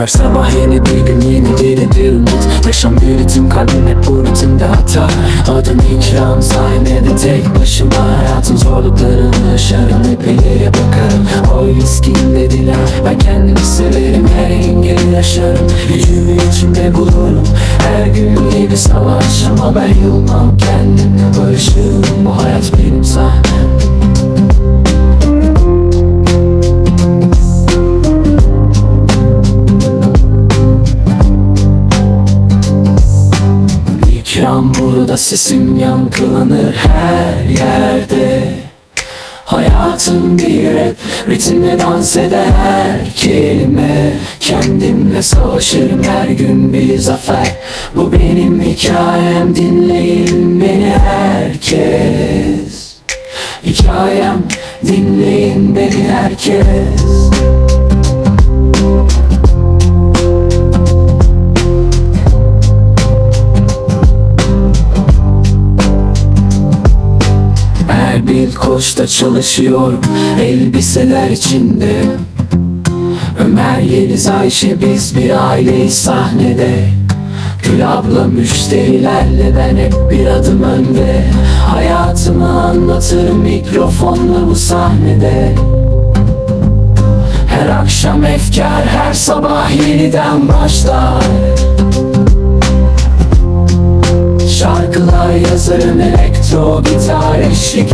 Her sabah yeni bir gün yeni biridir umut Yaşam bir ritim kalbim hep bu ritimde hata. Adın ikram sahnede tek başıma Hayatın zorluklarını yaşarım hep ileriye bakarım. O riskin dediler ben kendimi severim Her engeli yaşarım. Gücümü içimde bulurum Her gün yeni bir savaş. Ama ben yılmam kendimle barışırım. Bu Burada sesim yankılanır her yerde. Hayatım bir rap ritimle dans eder her kelime. Kendimle savaşırım her gün bir zafer. Bu benim hikayem dinleyin beni herkes. Hikayem dinleyin beni herkes bir koşta çalışıyorum elbiseler içinde. Ömer Yeliz Ayşe biz bir aileyiz sahnede. Gül abla müşterilerle ben hep bir adım önde. Hayatımı anlatırım mikrofonla bu sahnede. Her akşam efkar her sabah yeniden başlar. Şarkılar yazarım elektro gitar eşlik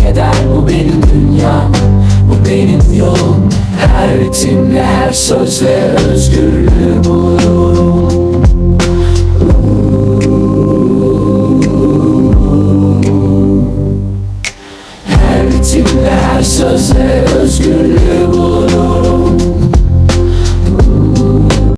Öğretimle her sözle özgürlüğü bulurum Her ritimle her sözle özgürlüğü bulurum